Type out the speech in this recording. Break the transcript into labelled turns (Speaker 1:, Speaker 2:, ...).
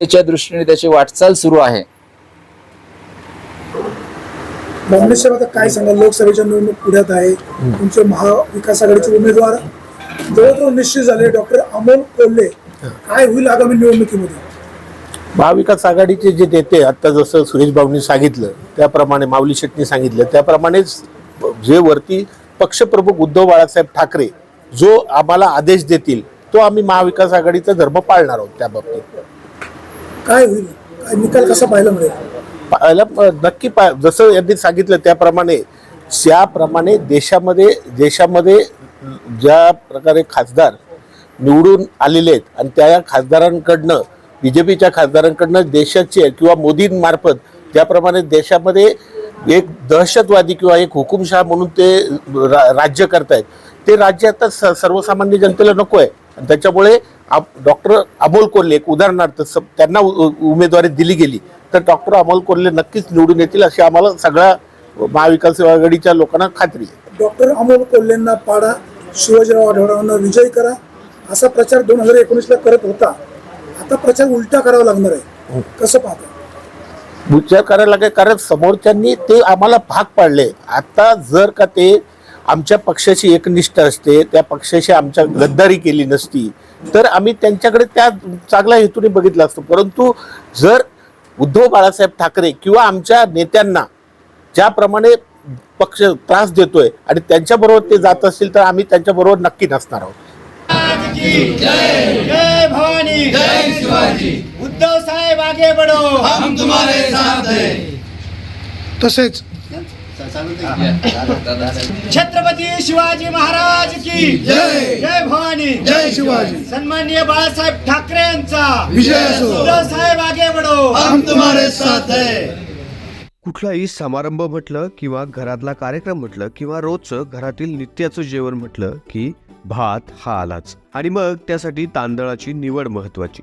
Speaker 1: त्याच्या दृष्टीने त्याची वाटचाल सुरू आहे.
Speaker 2: आता काय सांगाल? लोकसभेच्या निवडणूक पुढ्यात आहे. तुमचे महाविकास आघाडीचे उमेदवार जवळजवळ निश्चित झाले. डॉक्टर अमोल कोल्हे. काय होईल आगामी निवडणुकीमध्ये?
Speaker 3: महाविकास आघाडीचे जे नेते आता जसं सुरेश बाबूंनी सांगितलं त्याप्रमाणे माऊली शेट्टी सांगितलं त्याप्रमाणेच जे वरती पक्षप्रमुख उद्धव बाळासाहेब ठाकरे जो आम्हाला आदेश देतील तो आम्ही महाविकास आघाडीचा धर्म पाळणार आहोत त्या बाबतीत.
Speaker 2: काय होईल? काय निकाल कसा पाहायला मिळेल?
Speaker 3: पाहायला नक्की पा जसं यांनी सांगितलं त्याप्रमाणे त्याप्रमाणे देशामध्ये देशामध्ये ज्या प्रकारे खासदार निवडून आलेले आहेत आणि त्या खासदारांकडनं बी जे पीच्या खासदारांकडनं देशाचे किंवा मोदींमार्फत ज्याप्रमाणे देशामध्ये एक दहशतवादी किंवा एक हुकुमशाह म्हणून ते रा राज्य करतायत. ते राज्य आता स सर्वसामान्य जनतेला नको आहे आणि त्याच्यामुळे डॉक्टर अमोल कोल्हे एक उदाहरणार्थ त्यांना उमेदवारी दिली गेली तर डॉक्टर अमोल कोल्हे नक्कीच निवडून येतील अशी आम्हाला सगळ्या महाविकास आघाडीच्या लोकांना खात्री आहे.
Speaker 2: डॉक्टर अमोल कोल्हेंना पाडा शिवाजीराव आढळरावांना विजय करा असा प्रचार दोन हजार एकोणीसला करत होता. आता प्रचार उलटा करावा लागणार आहे. कसं पाहता?
Speaker 3: विचार करायला लागेल कारण समोरच्यांनी ते आम्हाला भाग पाडले. आता जर का ते आमच्या पक्षाची एकनिष्ठ असते त्या पक्षाशी आमच्या गद्दारी केली नसती तर आम्ही त्यांच्याकडे त्या चांगल्या हेतूने बघितलं असतं. परंतु जर उद्धव बाळासाहेब ठाकरे किंवा आमच्या नेत्यांना ज्याप्रमाणे पक्ष त्रास देतोय आणि त्यांच्याबरोबर ते जात असतील तर आम्ही त्यांच्याबरोबर नक्की नसणार आहोत.
Speaker 4: जय भवानी जय शिवाजी. उद्धव साहेब आगे बढ़ो. हम तुम्हारे साथ हैं.
Speaker 2: तसेच
Speaker 4: छत्रपती शिवाजी महाराज की जय. जय भवानी.
Speaker 2: जय शिवाजी.
Speaker 4: सन्माननीय बाळासाहेब ठाकरे यांचा.
Speaker 2: विजय
Speaker 4: साहेब आगे हम तुम्हारे साथ हैं.
Speaker 5: कुठलाही समारंभ म्हटलं किंवा घरातला कार्यक्रम म्हटलं किंवा रोजचं घरातील नित्याचं जेवण म्हटलं की भात हा आलाच. आणि मग त्यासाठी तांदळाची निवड महत्वाची